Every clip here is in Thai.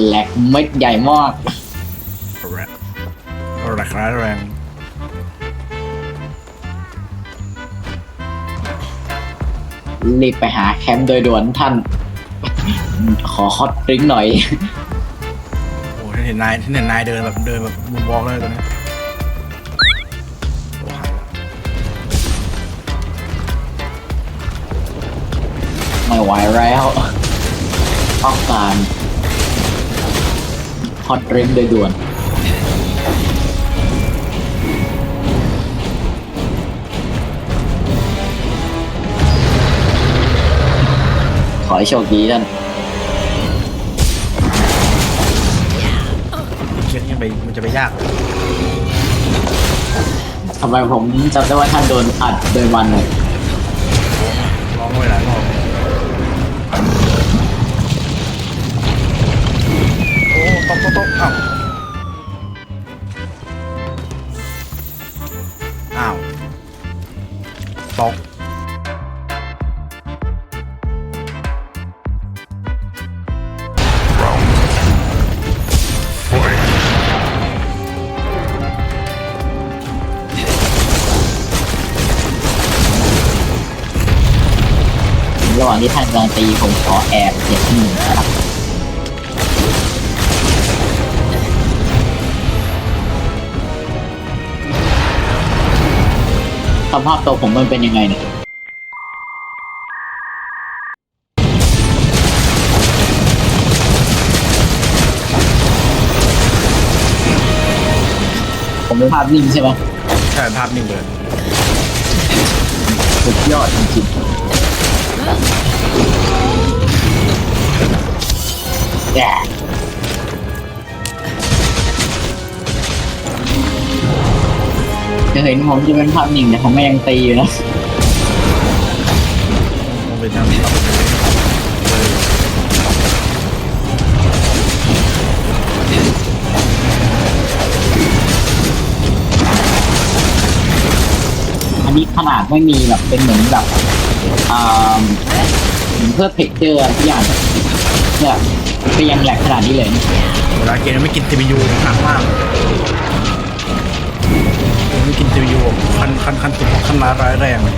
แหลกเม็ดใหญ่มากแรงแรงร้ายแรงรีบไปหาแคมป์โดยด่วนท่าน ขอฮอตดริงก์หน่อย โอ้ที่เห็นนายที่เห็นนายเดินแบบเดินแบบมุมวอล์กเลยตอนนี้โอ้หายละไม่ไหวแล้วต้องการฮ อตดริงก์โดยด่วนขอให้โชคดีท่านเช็ดยังไปมันจะไปยากทำไมผมจำได้ว่าท่านโดนอัดโดยมันเลย ร้องไว้หลายรอบ โอ้ตกตกตกอ้าวอ้าวตกระหว่างที่ท่านกำลังตีผมขอแอบเจ็บหนึ่งนะครับ สภาพตัวผมมันเป็นยังไงเนี่ยผมเป็นภาพนิ่งใช่ไหมใช่ภาพนิ่งเลยสุดยอดจริงๆแย่ จะเห็นผมจะเป็นภาพหนิ่งแต่ผมไม่ยังตีอยู่นะต้องไปทำอันนี้ขนาดไม่มีแบบเป็นเหมือนแบบอ่าเหมือนเพื่อเทคเจอร์ทุกอย่างเนี่ยก็ยังแหลกขนาดนี้เลยนะเวลาเกมไม่กิน CPU หนักมาก กิน CPU คันคันคันสุดคันร้ายแรงเลย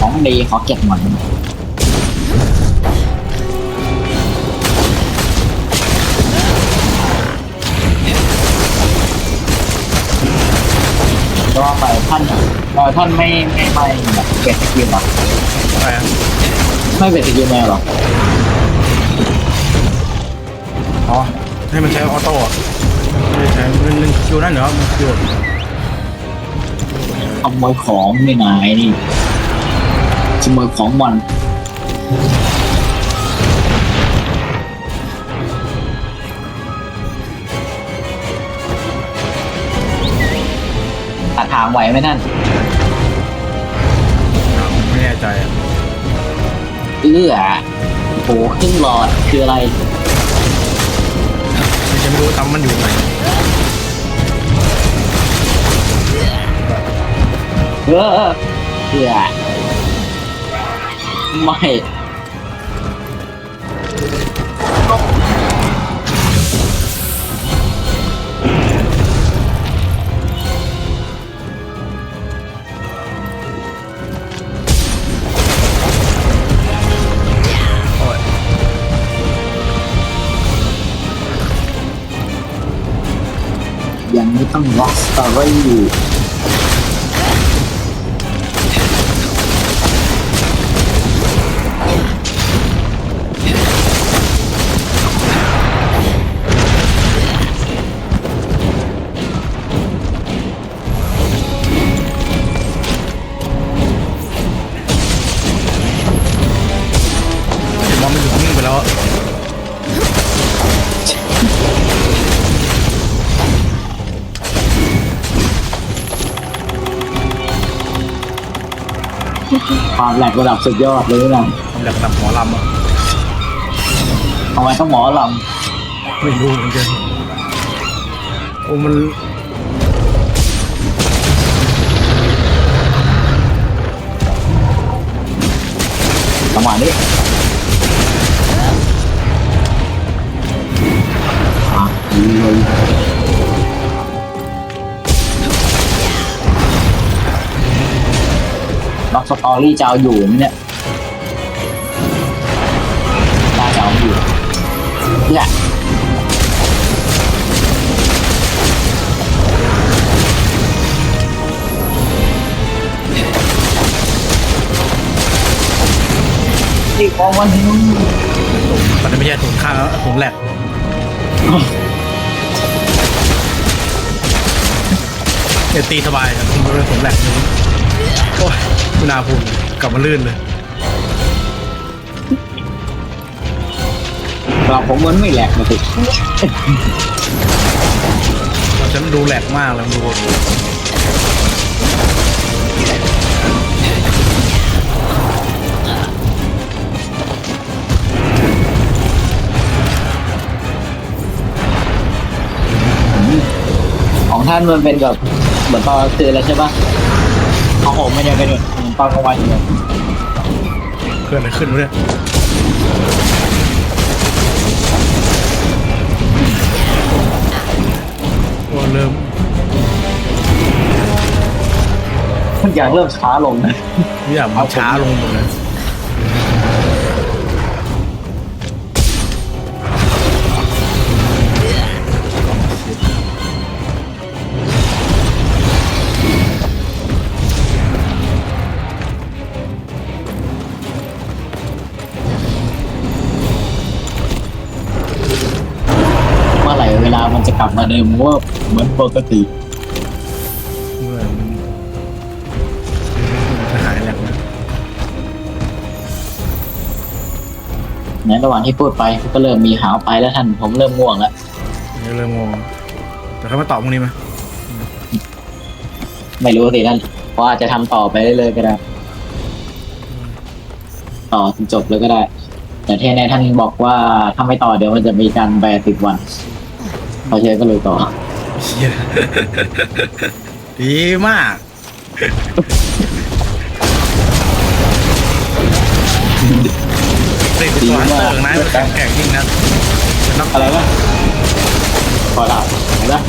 ของดีขอเก็บหมดก็ว่าไปท่านเออท่านไม่ไม่ไม่แบบเก็บสกิลหรออะไรอะไม่เก็บสกิลแมวหรออ๋อให้มันใช้ออโต้อะไม่ได้ใช้มันมันคิวนั่นเหรอมันคิวขโมยของนี่นายนี่ขโมยของมันตัดทางไหวไหมท่านไม่แน่ใจอะเอื้อโหครึ่งหลอดคืออะไร รู้ทำมันอยู่ไหนเออเออไม่ ยังไควแหลกระดับสุดยอดเลยนะคำแหลกระดับหมอลำอะทำไมต้องหมอลำไม่รู้เหมือนกันโอ้มันจังหวะนี้อะาณนี้สตอรี่จะเอาอยู่ไหมเนี่ยน่าจะเอาอยู่เนี่ยอีกของมันนู้นตอนนี้ไม่ใช่ถุงข้างแล้วถุงแหลกเดี๋ยวตีสบายครับคุณเป็นถุงแหลกนี่ โอ้ยไม่น่าพูดเลยกลับมาลื่นเลย เราผมมันไม่แหลกนะสิฉันดูแหลกมากเลยดูของท่านมันเป็นแบบเหมือนตอนกลางคืนแล้วใช่ปะ ของผมมันจะเป็นแบบเหมือนตอนกลางวันอยู่เลยเกิดอะไรขึ้นวะเนี่ยโอ้เริ่มทุกอย่างเริ่มช้าลงนะ ทุกอย่างมันช้าลงหมดเลย เดิมว่าเหมือนปกติเมื่อมันจะหายแหลกนะในระหว่างที่พูดไปก็เริ่มมีหาวไปแล้วท่านผมเริ่มง่วงแล้วเดี๋ยวเริ่มงงแต่เขามาตอบพวกนี้ไหมไม่รู้สิท่านเพราะอาจจะทำต่อไปเรื่อยๆก็ได้ ต่อจนจบเลยก็ได้ แต่ที่แน่ท่านบอกว่าถ้าไม่ต่อเดี๋ยวมันจะมีการแบนติดวัน เพราะฉะนั้นก็เลยต่อเชี่ยดีมากเด็กตัวฮันเตอร์นะมันแข็งแกร่งจริงนะเป็นนักอะไรวะพอดับเห็นปะ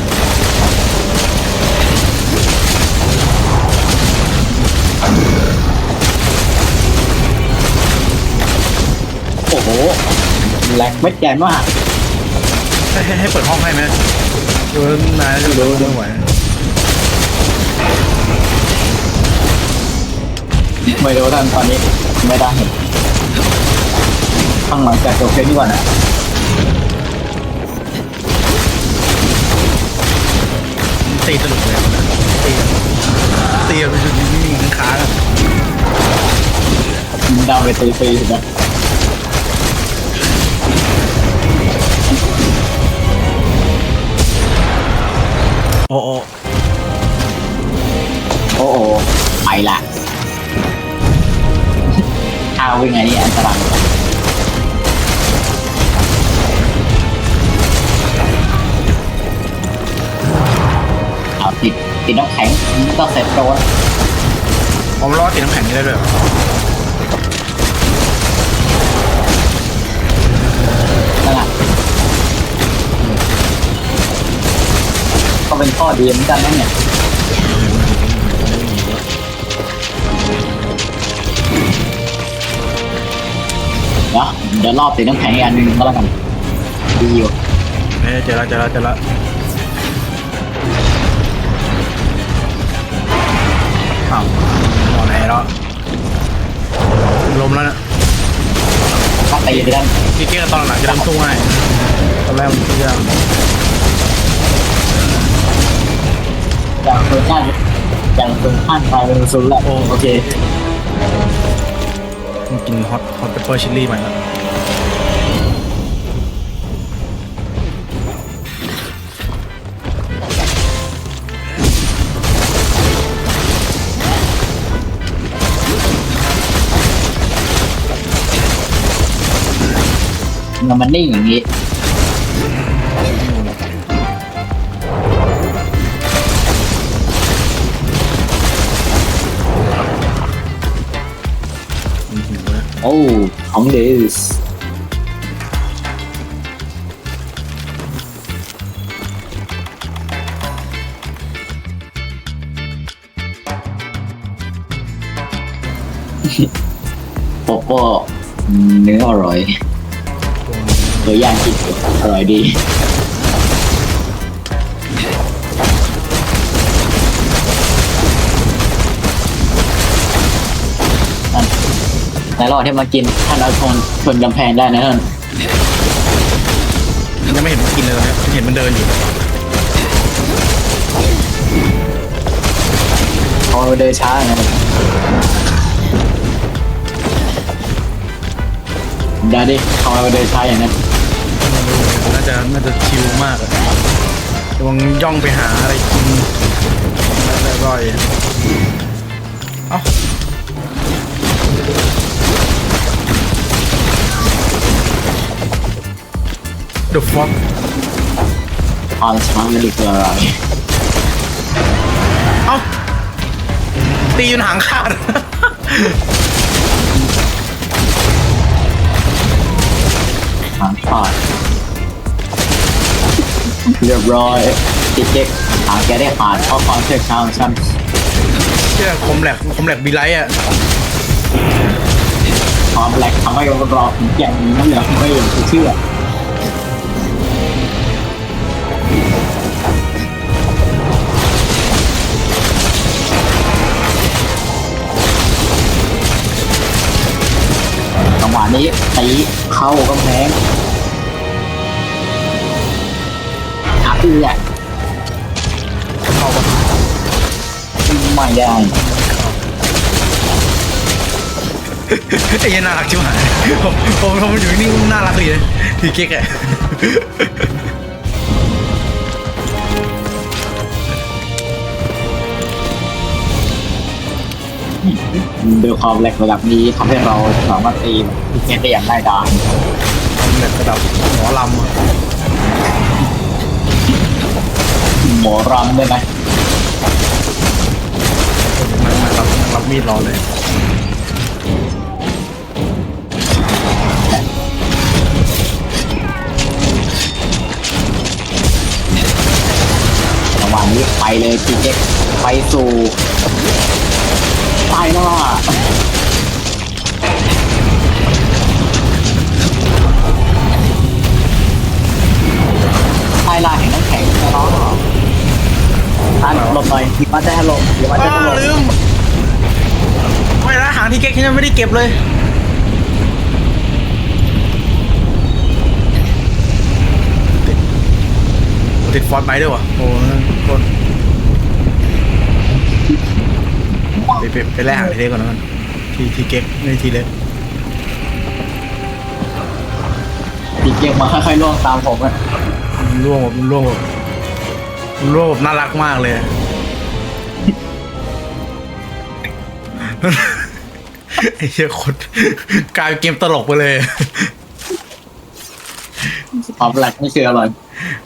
โอ้โหแหลกเม็ดใหญ่มาก ให้ให้ให้เปิดห้องให้ไหมดูนายจะดูดูไหวไม่รู้ท่านตอนนี้ไม่ได้เห็นต้องหลังจากจบเพลงนี้ก่อนนะตีสนุกเลยนะตีตีไปจนนิ่งๆค้างๆอะมันดาวไปตีฟรีถูกไหม โอ้โอ้โอ้โหไปละข้าวิ่งไงนี่อันตรายเอาติดติดน้ำแข็งก็เสร็จโดนผมรอตีน้ำแข็งนี่ได้ด้วยเหรอ เป็นข้อดีเหมือนกันนะเนี่ยเดี๋ยวเดี๋ยวรอบติดน้ำแข็งอีกอันหนึงก็แล้วกันดีอยู่เอ้ยเจอแล้วเจอแล้วเจอแล้วอ้าวตอนไหนแล้วลมแล้วนะถ้าตีไปด้านที่เกี้ยตอนหลังจะเริ่มสู้ง่ายตอนแรกมันสู้ยาก จากเฟิร์นข้างจากเฟิร์นข้างไปเป็นศูนย์แหละโอเคมันกินฮอตฮอตเปปเปอร์ชิลลี่ใหม่แล้วมันมันนิ่งอย่างนี้มัน อ้ของเดสก็เนื้ออร่อย ตัวย่างกินอร่อยดี ในระหว่างที่มากินท่านเอาชนชนกำแพงได้นะท่านยังไม่เห็นมันกินเลยตอนนี้เห็นมันเดินอยู่พอเดินช้านะเดี๋ยวดิทำไมมาเดินช้าอย่างนั้นน่าจะน่าจะชิลมากอะระวังย่องไปหาอะไรกินอร่อยๆเอ้า The fuck ความช้ามันคืออะไรเอ้าตีจนหางขาด หางขาดเรียบร้อยติ๊กเด็กหางแกได้ขาดเพราะความเชื่อช้าของฉันเชื่อคมแหลกคมแหลกบีไลท์อะความแหลกทำให้เรารอถึงอย่างนี้นั่นเหรอไม่อยากจะเชื่อ นี้ตีเข้ากำแพงอาเอือเข้าปะไม่ได้ไอ้เหี้ยน่ารักชิบหายผมผมผมอยู่นี่น่ารักเลยทีเก๊กอะ ด้วยความแหลกระดับนี้ทำให้เราสามารถตีเกมได้อย่างง่ายดายคมแหลกระดับหมอลำอะหมอรำด้วยนะมันมันรับมันรับมีดรอเลยจังหวะนี้ไปเลยทีเจ็กไปสู่ ใต้หน้าใต้ลายแห่งน้ำแข็งนะน้องท่านหลบหน่อยหิมะจะให้ลงหิมะจะอ้าให้ลงลืมไม่นะหางที่เก๊กที่ยังไม่ได้เก็บเลยติดติดฟอนต์ไปด้วยวะโอ้โหคน ไปไปไปแลกหางทีเล็กก่อนนะมันทีทีเก๊กไม่ทีเล็กทีเจ็กมาค่อยๆล่วงตามผมอะมันร่วงแบบมันร่วงแบบมันร่วงแบบน่ารักมากเลยไอ้เชี่ยคนกลายเป็นเกมตลกไปเลย ความแหลกไม่คืออร่อย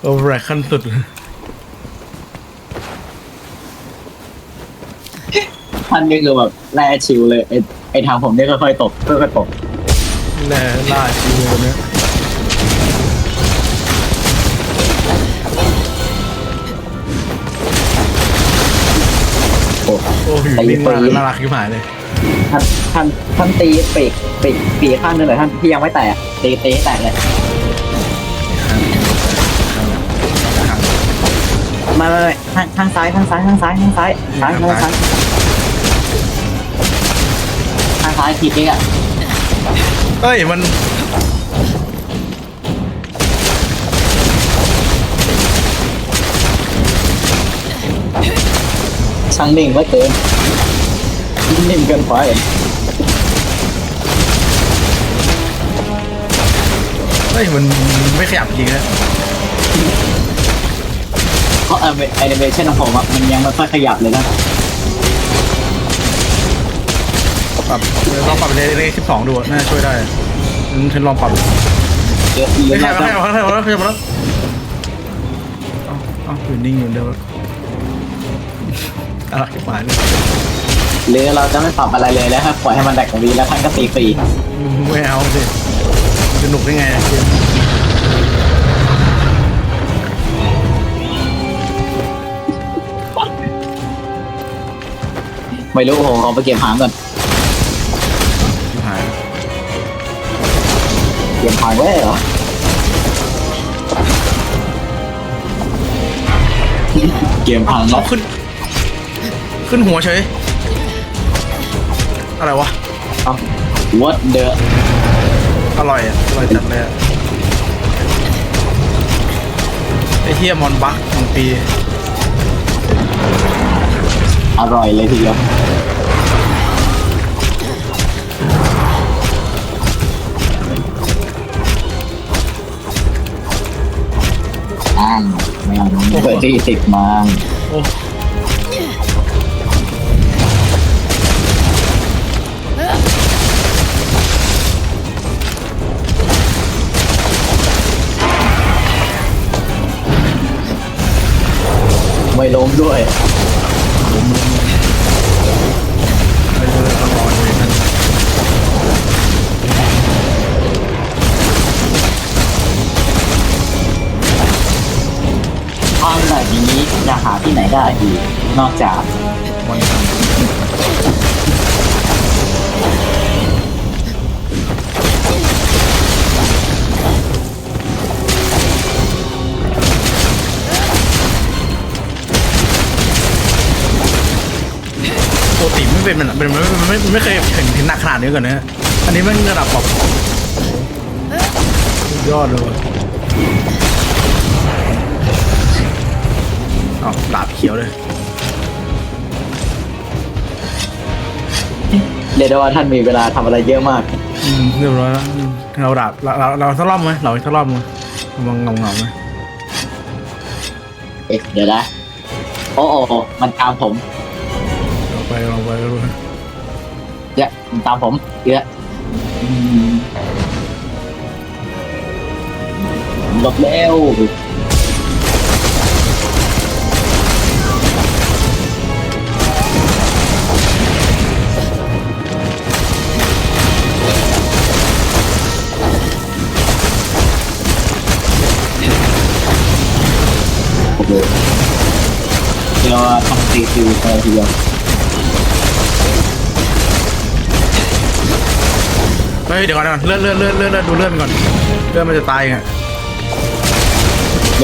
โอ้แรกขั้นสุดท่านนี่คือแบบแร่ชิวเลยไอ้ไอ้ทางผมนี่ค่อยๆตกค่อยๆตกแน่ล่าชีวิตคนเนี้ยโอ้โอ้อยู่นิ่งมากน่ารักยิ่หายเลยท่านท่านท่านตีปีกปีกปีกข้างหนึงเลยท่านที่ยังไม่แตกตีตีให้แตกเลยไม่ไม่ไม่ข้างข้างซ้ายข้างซ้ายข้างซ้ายข้างซ้ายซ้ายข้างซ้าย ข้างซ้ายทีเด็กอะเอ้ยมันช่างนิ่งเหลือเกินนิ่งเกินไปเอ้ยมันไม่ขยับจริงนะเพราะแอนิเมชันของผมอะมันยังไม่ค่อยขยับเลยนะ ปรับลองปรับเป็นเลขสิบสองดูน่าช่วยได้ฉันลองปรับเยอะไม่เยอะใช่มากไม่ใช่ไม่ใช่ไม่ใช่ไม่ใช่ไม่ใช่เอ้าเอ้าอยู่นิ่งอยู่เดียวน่ารักยิ่หายเลยหรือเราจะไม่ปรับอะไรเลยแล้วครับปล่อยให้มันแดกของวีแล้วท่านก็ตีฟรีไม่เอาสิมันจะหนุกได้ไงเกมไม่รู้ผมขอไปเก็บหางก่อน กมพังไว้เหรอเกมพังเอาแล้วขึ้น ขึ้นหัวเฉย อะไรวะ เอ้า what the อร่อยอะอร่อยจัดเลยอะไอเฮียมอนบักของปี อร่อยเลยทีเดียว อ้างไม่เอาไม่เปิดที่สิบมาโอ้ไม่ล้มด้วย จะหาที่ไหนได้อีกนอกจากมอนปกติไม่เป็นมันเป็นมันไม่ไม่เคยเห็นถึงหนักขนาดนี้ก่อนนะอันนี้มันระดับแบบยอดเลย ว่ะอ้าวดาบเขียวเลยเรียกได้ว่าท่านมีเวลาทำอะไรเยอะมาก อืมเรียบร้อยแล้วอืมเราดาบเราเราเราทดลองไหมเราทดลองไหมมองเงาเงาๆไหมเอ๊ะเดี๋ยวนะโอ้โอ้มันตามผมเราไปเราไปก็รู้เดี๋ยวมันตามผมเดี๋ยวอืมหลบเร็ว ตีคิวไปทีเดียวเฮ้ยเดี๋ยวก่อนเดี๋ยวก่อนเลื่อนเลื่อนเลื่อนเลื่อนเลื่อนดูเลื่อนมันก่อนเลื่อนมันจะตายไง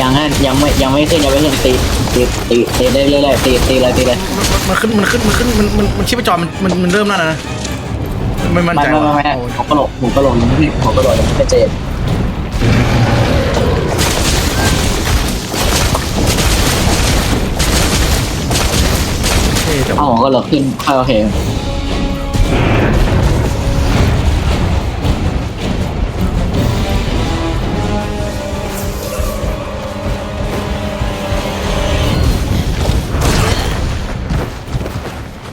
ยังฮะยังไม่ยังไม่ขึ้นยังไม่ขึ้นตีตีตีตีได้เรื่อยๆตีตีเลยตีเลยมันขึ้นมันขึ้นมันขึ้นมันมันมันชีพจรมันมันมันเริ่มนั่นนะไม่มั่นไม่ใจไม่ไม่ไม่โอ้ยหัวกระโหลกหัวกระโหลกยังไม่หัวกระโหลกยังไม่เจ็บ เอาว่าหัวกระโหลกขึ้นค่อยโอเค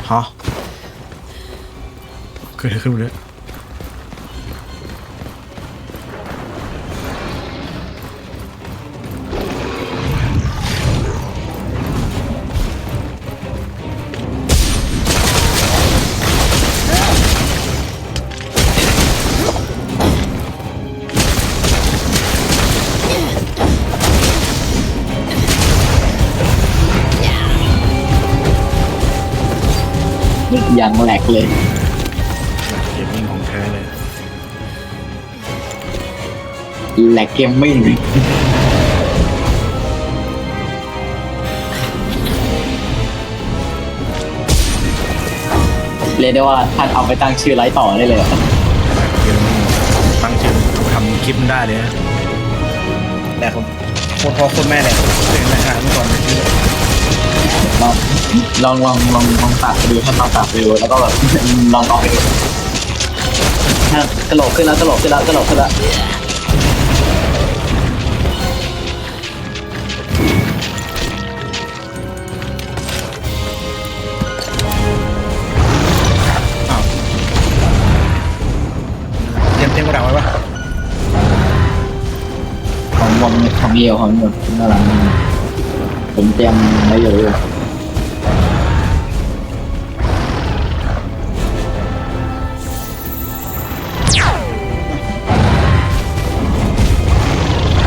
ฮะเกิดอะไรขึ้นเนี่ย ยังแหลกเลย เกมมิ่งของแท้เลยแหลกเกมมิ่งเรียกได้ว่าท่านเอาไปตั้งชื่อไลฟ์ต่อได้เลยอะเกมมิ่งตั้งชื่อเอาไปทำคลิปมันได้เลยนะแต่คนโคตรพ่อโคตรแม่เนี่ยเป็นราคาเมื่อก่อนเนี่ย ลองลองลองลองลองตัดไปดูท่านลองตัดไปดูแล้วก็แบบลองเอาไปดูถ้ากระโหลกขึ้นแล้วกระโหลกขึ้นแล้วกระโหลกขึ้นแล้วอ้าวเตรียมเตรียมกระดาษไว้ปะของผมของเดียวของหมดน่ารักมาก ผมเตรียมไว้อยู่ด้วย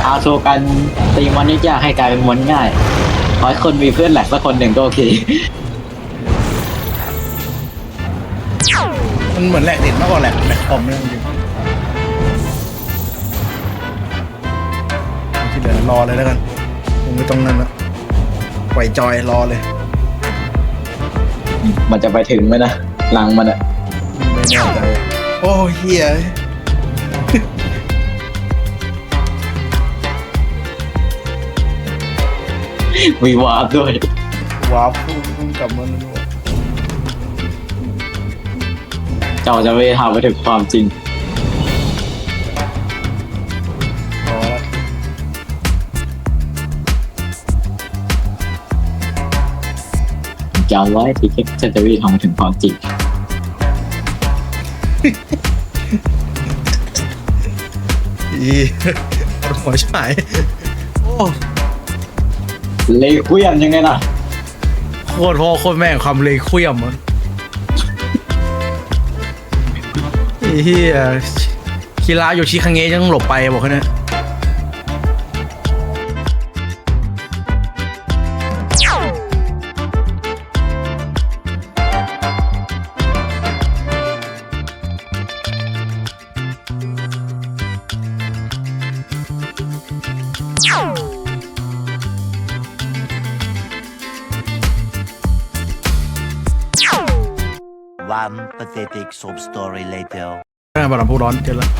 อาโชกันตีมอนนี้จะให้กลายเป็นมอนง่ายขอให้คนมีเพื่อนแหลกสักคนหนึ่งก็โอเค มันเหมือนแหลกเด็ดมากกว่าแหลกแหลกคอมเนี่ยจริงรอเลยแล้วกันผมไม่ต้องนั่นละ ปล่อยจอยรอเลยมันจะไปถึงไหมนะหลังมันอะไม่แน่ใจโอ้เฮียวีวาร์ปด้วยว้าวพุ่งกลับมาแล้วด้วยเจ้าจะไม่ทำไปถึงความจริง 900 ticket category ทองถึงพอจิอีหัวใช่โอ้เลยคุยกันยังไงล่ะ โคตรพ่อโคตรแม่งความเลยคุยอะมันเฮียคีราอยู่ชี้คังเงะยังหลบไปบอกเขาเนี้ pathetic sob story later. แม่บาลัมพูร้อนเจอแล้ว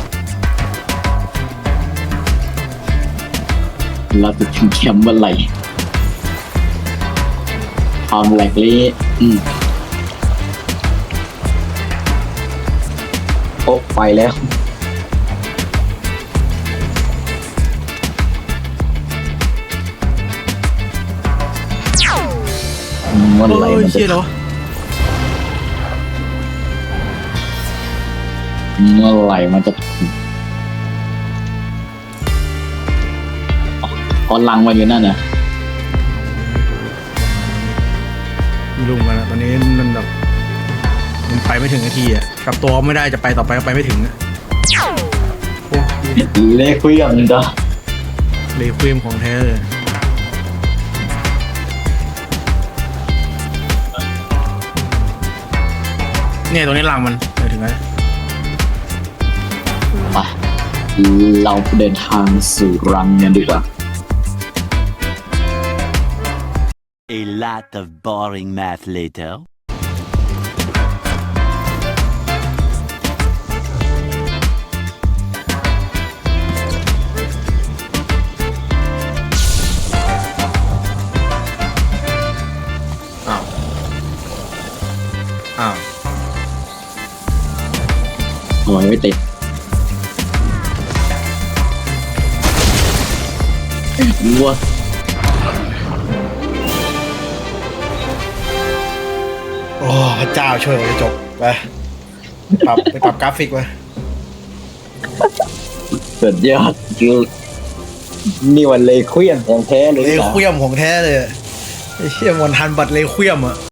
เราจะถึงแคมป์เมื่อไหร่ความแหลกนี้อืมโอ้ไปแล้ว เมื่อไหร่โอ้ยมันเชี่ยจะแล้ว เมื่อไหร่มันจะถึงอ๋อลังมาอยู่นั่นน่ะไม่รู้เหมือนกันนะตอนนี้มันแบบมันไปไม่ถึงนาทีอะกลับตัวไม่ได้จะไปต่อไปก็ไปไม่ถึงอะโอ้ยเล่คุยกันจ้ะเลยเคลี่ยมของแท้เลยเนี่ยตรงนี้ลังมันไปถึงแล้ว ไปเราเดินทางสู่รังกันดีกว่า A lot of boring math later. อ้าวอ้าวทำไมไม่ติด วัวโอ้พระเจ้าช่วยเราจะจบไปปรับไปปรับกราฟิกไปสุดยอดคือนี่วันเลยคุยกันของแท้เลยเลจ้ะเคลี่ยมของแท้เลยไอ้เชี่ยมอนทันบัตรเลเคลี่ยมอะ